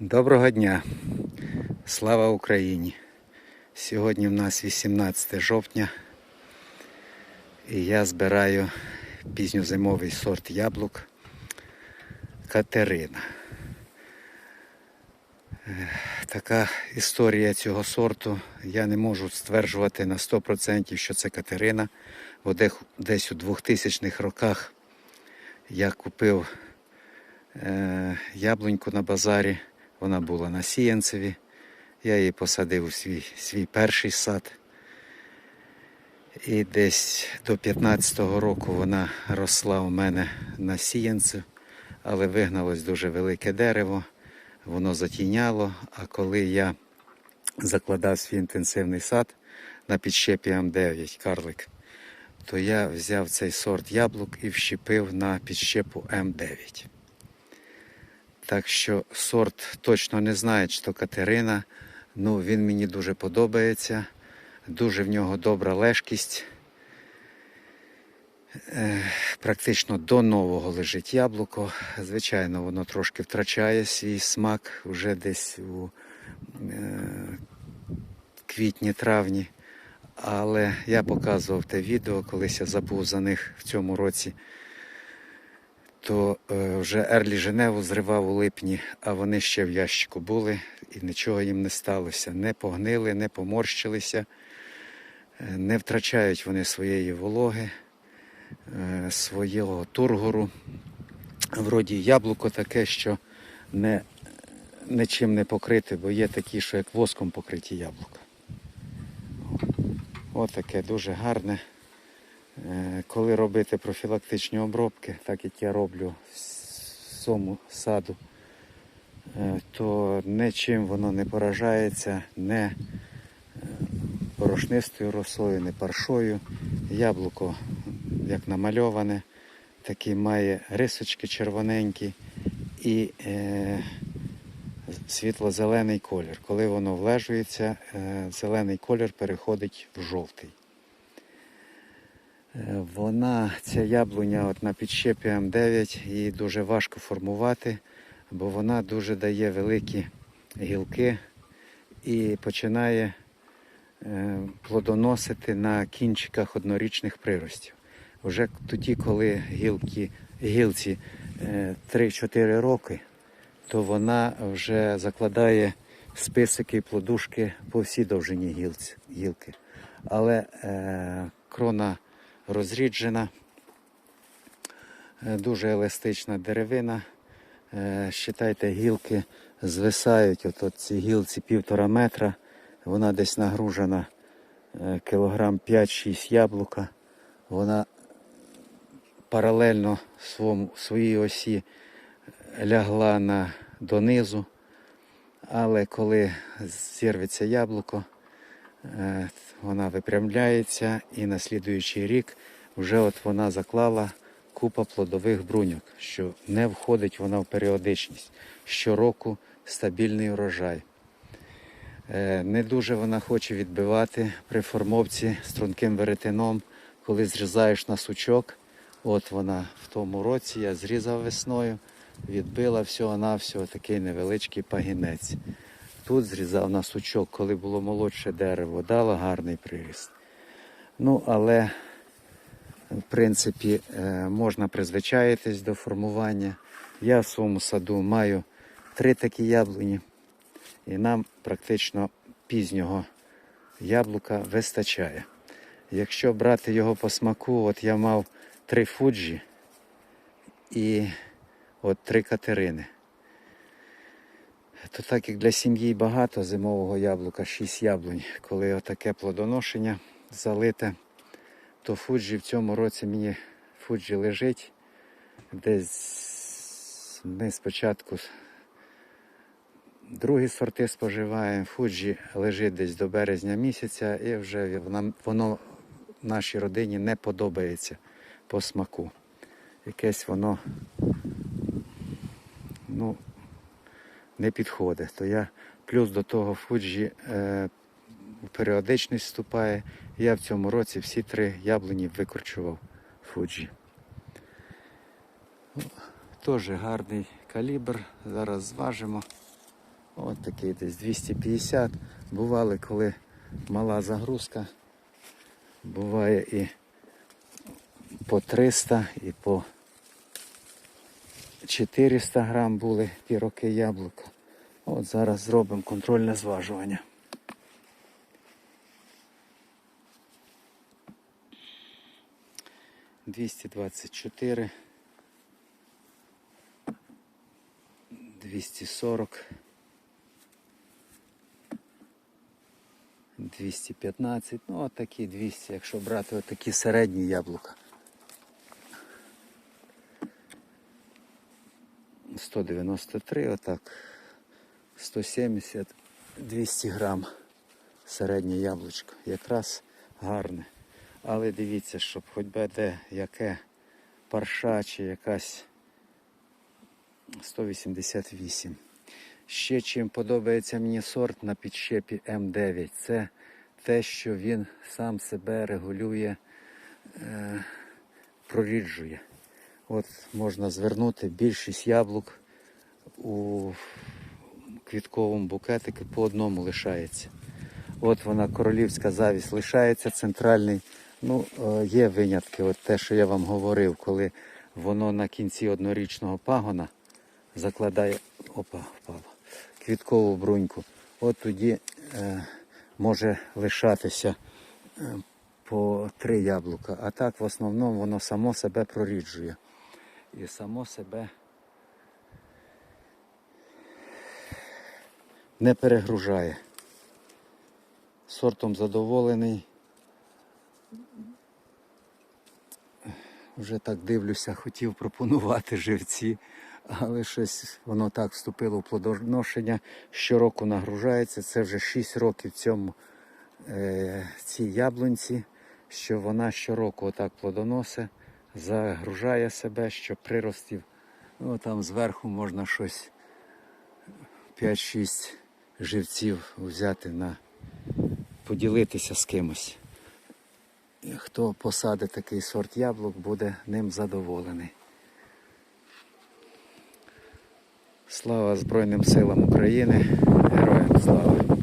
Доброго дня! Слава Україні! Сьогодні в нас 18 жовтня і я збираю пізньозимовий сорт яблук Катерина. Е, Така історія цього сорту. Я не можу стверджувати на 100%, що це Катерина. Бо десь у 2000-х роках я купив е, яблуньку на базарі. Вона була на сіянцеві. Я її посадив у свій, свій перший сад. І десь до 15-го року вона росла у мене на сіянцю, але вигналось дуже велике дерево, воно затіняло. А коли я закладав свій інтенсивний сад на підщепі М9 карлик, то я взяв цей сорт яблук і вщепив на підщепу М9. Так що сорт точно не знає, то Катерина. Ну, він мені дуже подобається. Дуже в нього добра лежкість. Е, Практично до нового лежить яблуко. Звичайно, воно трошки втрачає свій смак вже десь у е, квітні-травні. Але я показував те відео, колись я забув за них в цьому році то е, вже Ерлі Женеву зривав у липні, а вони ще в ящику були і нічого їм не сталося. Не погнили, не поморщилися, е, не втрачають вони своєї вологи, е, свого тургору. Вроді яблуко таке, що не, нічим не покрите, бо є такі, що як воском покриті яблука. Отаке дуже гарне. Е, Коли робити профілактичні обробки, так як я роблю в цьому саду, е, то нічим воно не поражається, не е, порошнистою росою, не паршою. Яблуко, як намальоване, такий має рисочки червоненькі і е, світло-зелений колір. Коли воно влежується, е, зелений колір переходить в жовтий. Е, Вона, ця яблуня от на підщепі М9, її дуже важко формувати, бо вона дуже дає великі гілки і починає е, плодоносити на кінчиках однорічних приростів. Вже тоді, коли гілки, гілці е, 3-4 роки, то вона вже закладає списики і плодушки по всій довжині гілці, гілки. Але е, крона розріджена, е, дуже еластична деревина. Е, Считайте, гілки звисають, от, от ці гілці півтора метра. Вона десь нагружена е, кілограм 5-6 яблука. Вона паралельно своєму, своїй осі лягла на, донизу. Але коли зірветься яблуко, вона випрямляється і на слідуючий рік вже от вона заклала купа плодових бруньок, що не входить вона в періодичність. Щороку стабільний урожай. Е, Не дуже вона хоче відбивати при формовці струнким веретеном, коли зрізаєш на сучок. От вона в тому році я зрізав весною, відбила всього-навсього такий невеличкий пагінець. Тут зрізав на сучок, коли було молодше дерево, дало гарний приріст. Ну, але, в принципі, е, можна призвичаїтись до формування. Я в своєму саду маю три такі яблуні, і нам практично пізнього яблука вистачає. Якщо брати його по смаку, от я мав три фуджі і от три катерини. То так як для сім'ї багато зимового яблука, 6 яблунь, коли отаке плодоношення залите, то фуджі в цьому році мені фуджі лежить. Десь ми спочатку другі сорти споживаємо, фуджі лежить десь до березня місяця і вже воно, нашій родині не подобається по смаку. Якесь воно, ну, не підходить. То я плюс до того фуджі е, періодичність вступає. Я в цьому році всі три яблуні викорчував фуджі. Теж гарний калібр. Зараз зважимо. От такий десь 250. Бували, коли мала загрузка. Буває і по 300, і по 400 грам були ті роки яблука. От зараз зробимо контрольне зважування. Двісті двадцять чотири. Двісті сорок. Двісті п'ятнадцять. Ну, отакі 200, якщо брати отакі середні яблука. 193, отак. 170, 200 грам середнє яблучко. Якраз гарне. Але дивіться, щоб хоч би де яке парша чи якась 188. Ще чим подобається мені сорт на підщепі М9. Це те, що він сам себе регулює, е, проріджує. От можна звернути більшість яблук у квітковому букетику по одному лишається. От вона королівська завість лишається, центральний. Ну, е, є винятки, от те, що я вам говорив, коли воно на кінці однорічного пагона закладає опа, впало, квіткову бруньку. От тоді е, може лишатися е, по три яблука. А так в основному воно само себе проріджує. І само себе не перегружає. Сортом задоволений. Вже так дивлюся, хотів пропонувати живці, але щось воно так вступило в плодоношення. Щороку нагружається. Це вже 6 років цьому е, цій яблунці, що вона щороку отак плодоносить, загружає себе, що приростів. Ну там зверху можна щось 5-6 живців взяти на поділитися з кимось. Хто посадить такий сорт яблук, буде ним задоволений. Слава Збройним силам України! Героям слава!